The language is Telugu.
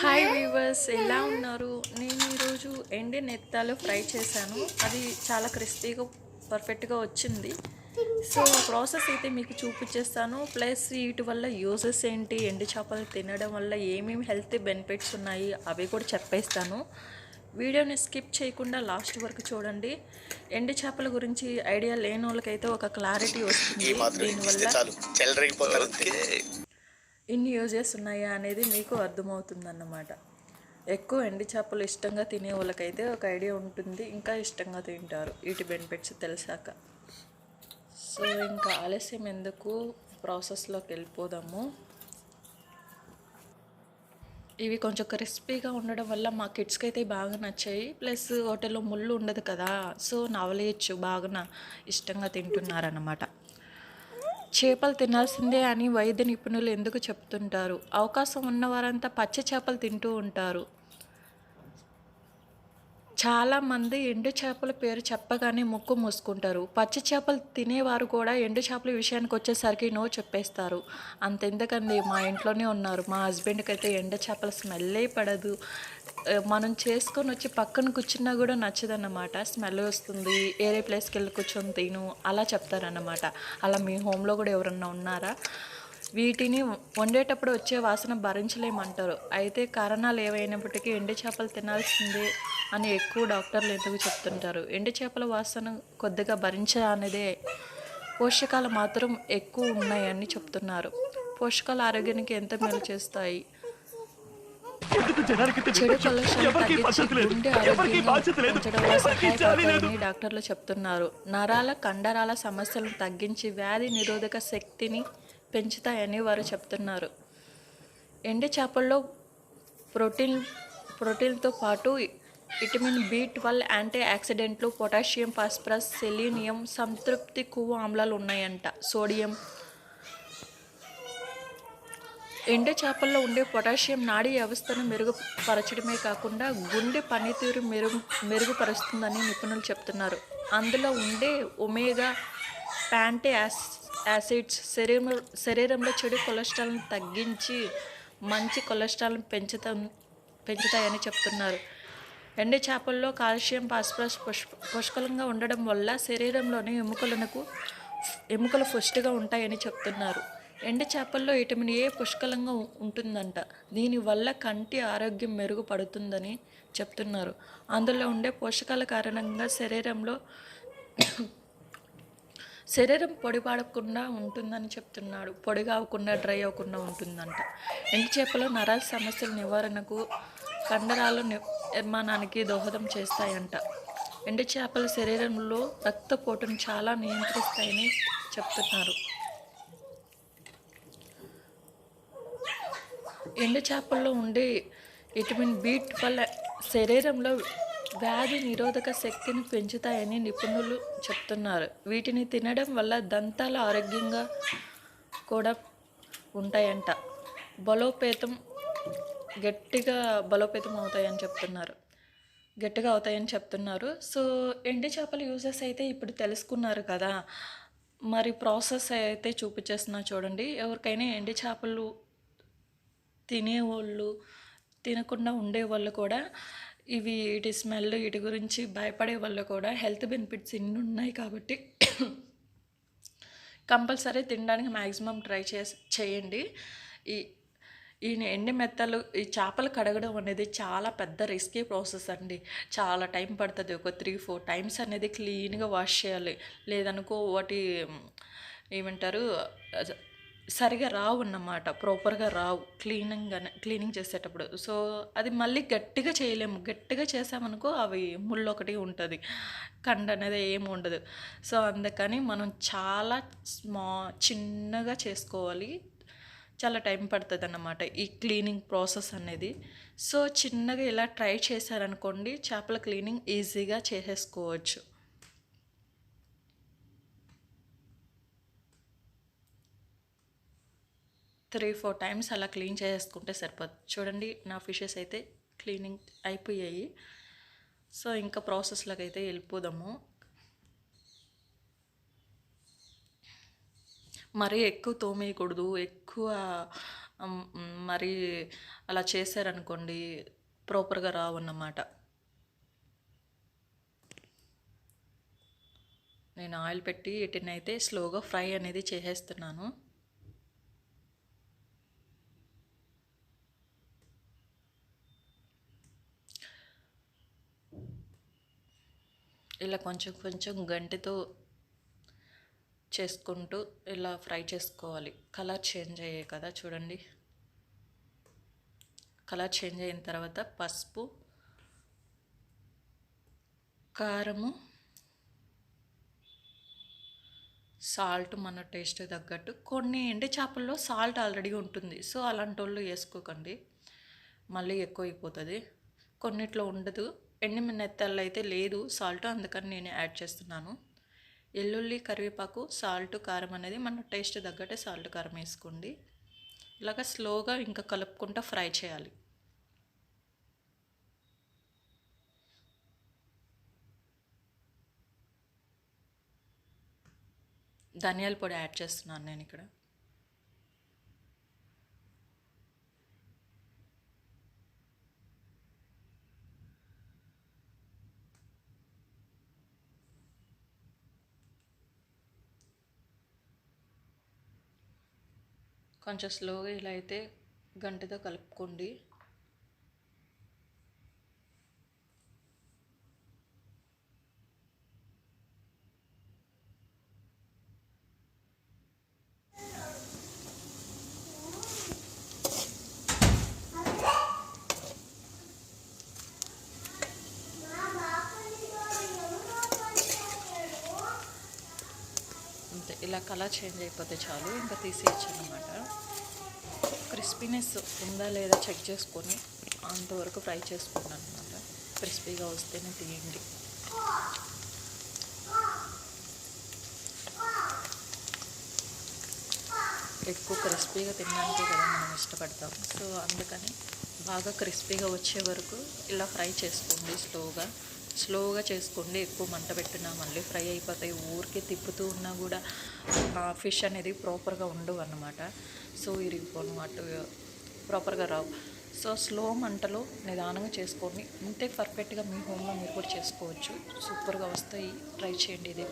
హాయ్ వీవర్స్ ఎలా ఉన్నారు? నేను ఈరోజు ఎండి నెత్తాలు ఫ్రై చేశాను. అది చాలా క్రిస్పీగా పర్ఫెక్ట్గా వచ్చింది. సో ప్రాసెస్ అయితే మీకు చూపించేస్తాను ప్లస్ వీటి వల్ల యూజెస్ ఏంటి? ఎండి చేపలు తినడం వల్ల ఏమేమి హెల్త్ బెనిఫిట్స్ ఉన్నాయి? అవి కూడా చెప్పేస్తాను. వీడియోని స్కిప్ చేయకుండా లాస్ట్ వరకు చూడండి. ఎండి చేపల గురించి ఐడియా లేని వాళ్ళకైతే ఒక క్లారిటీ వస్తుంది. ఈ మాత్రం ఇస్తే దీనివల్ల ఇన్ని యూజెస్ ఉన్నాయా అనేది మీకు అర్థమవుతుందన్నమాట. ఎక్కువ ఎండి చేపలు ఇష్టంగా తినే వాళ్ళకైతే ఒక ఐడియా ఉంటుంది. ఇంకా ఇష్టంగా తింటారు. వీటి బెనిఫిట్స్ తెలిసాక. సో ఇంకా ఆలస్యం ఎందుకు? ప్రాసెస్లోకి వెళ్ళిపోదాము. ఇవి కొంచెం క్రిస్పీగా ఉండడం వల్ల మా కిడ్స్కి అయితే బాగా నచ్చాయి. ప్లస్ హోటల్లో ముళ్ళు ఉండదు కదా. సో నవలేయచ్చు. బాగా ఇష్టంగా తింటున్నారన్నమాట. చేపలు తినాల్సిందే అని వైద్య నిపుణులు ఎందుకు చెప్తుంటారు? అవకాశం ఉన్న వారంతా పచ్చ చేపలు తింటూ ఉంటారు. చాలామంది ఎండు చేపల పేరు చెప్పగానే ముక్కు మూసుకుంటారు. పచ్చి చేపలు తినేవారు కూడా ఎండు చేపల విషయానికి వచ్చేసరికి నో చెప్పేస్తారు. అంతెందుకండి మా ఇంట్లోనే ఉన్నారు. మా హస్బెండ్కి అయితే ఎండ చేపల స్మెల్లే పడదు. మనం చేసుకొని వచ్చి పక్కన కూర్చున్నా కూడా నచ్చదన్నమాట. స్మెల్ వస్తుంది వేరే ప్లేస్కి వెళ్ళి కూర్చొని తిను అలా చెప్తారన్నమాట. అలా మీ హోమ్లో కూడా ఎవరన్నా ఉన్నారా? వీటిని వండేటప్పుడు వచ్చే వాసన భరించలేమంటారు. అయితే కారణాలు ఏవైనప్పటికీ ఎండు చేపలు తినాల్సిందే అని ఎక్కువ డాక్టర్లు ఎందుకు చెప్తుంటారు? ఎండు చేపల వాసన కొద్దిగా భరించనేదే పోషకాలు మాత్రం ఎక్కువ ఉన్నాయని చెప్తున్నారు. పోషకాలు ఆరోగ్యానికి ఎంత మేలు చేస్తాయి? చెడు కొలెస్ట్రాల్ డాక్టర్లు చెప్తున్నారు. నరాల కండరాల సమస్యలను తగ్గించి వ్యాధి నిరోధక శక్తిని పెంచుతాయని వారు చెప్తున్నారు. ఎండు చేపల్లో ప్రోటీన్ ప్రోటీన్తో పాటు విటమిన్ బి ట్వెల్వ్ యాంటీ ఆక్సిడెంట్లు పొటాషియం ఫాస్ఫరస్ సెలీనియం సంతృప్తి కొవ్వు ఆమ్లాలు ఉన్నాయంట. సోడియం. ఎండు చేపల్లో ఉండే పొటాషియం నాడీ వ్యవస్థను మెరుగుపరచడమే కాకుండా గుండె పనితీరు మెరుగు మెరుగుపరుస్తుందని నిపుణులు చెప్తున్నారు. అందులో ఉండే ఒమేగా ప్యాంటీ యాస్ యాసిడ్స్ శరీరం శరీరంలో చెడు కొలెస్ట్రాల్ని తగ్గించి మంచి కొలెస్ట్రాల్ని పెంచుతా పెంచుతాయని చెప్తున్నారు. ఎండు చేపల్లో కాల్షియం ఫాస్ఫరస్ పుష్ పుష్కలంగా ఉండడం వల్ల శరీరంలోని ఎముకలకు ఎముకలు పుష్టిగా ఉంటాయని చెప్తున్నారు. ఎండు చేపల్లో విటమిన్ ఏ పుష్కలంగా ఉంటుందంట. దీనివల్ల కంటి ఆరోగ్యం మెరుగుపడుతుందని చెప్తున్నారు. అందులో ఉండే పోషకాల కారణంగా శరీరంలో శరీరం పొడిపడకుండా ఉంటుందని చెప్తున్నాడు. పొడిగా అవ్వకుండా డ్రై అవ్వకుండా ఉంటుందంట. ఎండు చేపలు నరాల సమస్యల నివారణకు కండరాల ని- నిర్మాణానికి దోహదం చేస్తాయంట. ఎండు చేపలు శరీరంలో రక్తపోటును చాలా నియంత్రిస్తాయని చెప్తున్నారు. ఎండు చేపల్లో ఉండే విటమిన్ బి వల్ల శరీరంలో వ్యాధి నిరోధక శక్తిని పెంచుతాయని నిపుణులు చెప్తున్నారు. వీటిని తినడం వల్ల దంతాలు ఆరోగ్యంగా కూడా ఉంటాయంట. బలోపేతం గట్టిగా బలోపేతం అవుతాయని చెప్తున్నారు. గట్టిగా అవుతాయని చెప్తున్నారు. సో ఎండి చేపల యూజెస్ అయితే ఇప్పుడు తెలుసుకున్నారు కదా. మరి ప్రాసెస్ అయితే చూపించేస్తున్నా చూడండి. ఎవరికైనా ఎండి చేపలు తినేవాళ్ళు తినకుండా ఉండేవాళ్ళు కూడా ఇవి వీటి స్మెల్ వీటి గురించి భయపడే వాళ్ళు కూడా హెల్త్ బెనిఫిట్స్ ఇన్ని ఉన్నాయి కాబట్టి కంపల్సరీ తినడానికి మ్యాక్సిమం ట్రై చేసి చేయండి. ఈ ఈ ఎండి మెత్తలు ఈ చేపలు కడగడం అనేది చాలా పెద్ద రిస్కీ ప్రాసెస్ అండి. చాలా టైం పడుతుంది. ఒక త్రీ ఫోర్ టైమ్స్ అనేది క్లీన్గా వాష్ చేయాలి. లేదనుకో వాటి ఏమంటారు సరిగా రావు అన్నమాట. ప్రాపర్గా రావు. క్లీనింగ్ క్లీనింగ్ చేసేటప్పుడు. సో అది మళ్ళీ గట్టిగా చేయలేము. గట్టిగా చేసామనుకో అవి ముళ్ళు ఒకటి ఉంటుంది. కండ అనేది ఏమి ఉండదు. సో అందుకని మనం చాలా స్మా చిన్నగా చేసుకోవాలి. చాలా టైం పడుతుంది అన్నమాట ఈ క్లీనింగ్ ప్రాసెస్ అనేది. సో చిన్నగా ఇలా ట్రై చేశారనుకోండి చేపల క్లీనింగ్ ఈజీగా చేసేసుకోవచ్చు. త్రీ ఫోర్ టైమ్స్ అలా క్లీన్ చేసుకుంటే సరిపోతుంది చూడండి నా ఫిషెస్ అయితే క్లీనింగ్ అయిపోయాయి. సో ఇంకా ప్రాసెస్లోకి అయితే వెళ్ళిపోదాము. మరీ ఎక్కువ తోమేయకూడదు. ఎక్కువ మరి అలా చేశారనుకోండి ప్రాపర్గా రావు అన్నమాట. నేను ఆయిల్ పెట్టి వీటిని అయితే స్లోగా ఫ్రై అనేది చేసేస్తున్నాను. ఇలా కొంచెం కొంచెం గంటెతో చేసుకుంటూ ఇలా ఫ్రై చేసుకోవాలి. కలర్ చేంజ్ అయ్యాయి కదా చూడండి. కలర్ చేంజ్ అయిన తర్వాత పసుపు కారము సాల్ట్ మన టేస్ట్ తగ్గట్టు. కొన్ని ఎండి చేపల్లో సాల్ట్ ఆల్రెడీ ఉంటుంది. సో అలాంటి వాళ్ళు వేసుకోకండి. మళ్ళీ ఎక్కువ అయిపోతుంది కొన్నిట్లో ఉండదు. ఎండి నెత్తల్లో అయితే లేదు సాల్ట్ అందుకని నేను యాడ్ చేస్తున్నాను. ఎల్లుల్లి కరివేపాకు సాల్ట్ కారం అనేది మన టేస్ట్ తగ్గట్టే సాల్ట్ కారం వేసుకోండి. ఇలాగ స్లోగా ఇంకా కలుపుకుంటూ ఫ్రై చేయాలి. ధనియాల పొడి యాడ్ చేస్తున్నాను నేను ఇక్కడ. కొంచెం స్లోగా ఇలా అయితే గంటతో కలుపుకోండి అంతే ఇలా కలర్ చేంజ్ అయిపోతే చాలు ఇంకా తీసేయచ్చు అనమాట క్రిస్పీనెస్ ఉందా లేదా చెక్ చేసుకొని అంతవరకు ఫ్రై చేసుకున్నాను అనమాట క్రిస్పీగా వస్తేనే తీయండి. ఎక్కువ క్రిస్పీగా తినడానికే కదా మనం ఇష్టపడతాం. సో అందుకని బాగా క్రిస్పీగా వచ్చే వరకు ఇలా ఫ్రై చేసుకోండి స్లోగా. స్లోగా చేసుకోండి ఎక్కువ మంట పెట్టినా మళ్ళీ ఫ్రై అయిపోతాయి. ఊరికే తిప్పుతూ ఉన్నా కూడా ఫిష్ అనేది ప్రాపర్గా ఉండవు అన్నమాట. సో ఇరిగిపోను అటు ప్రాపర్గా రావు. సో స్లో మంటలో నిదానంగా చేసుకోండి. అంతే పర్ఫెక్ట్గా మీ హోమ్లో మీరు కూడా చేసుకోవచ్చు. సూపర్గా వస్తాయి. ట్రై చేయండి. ఇదే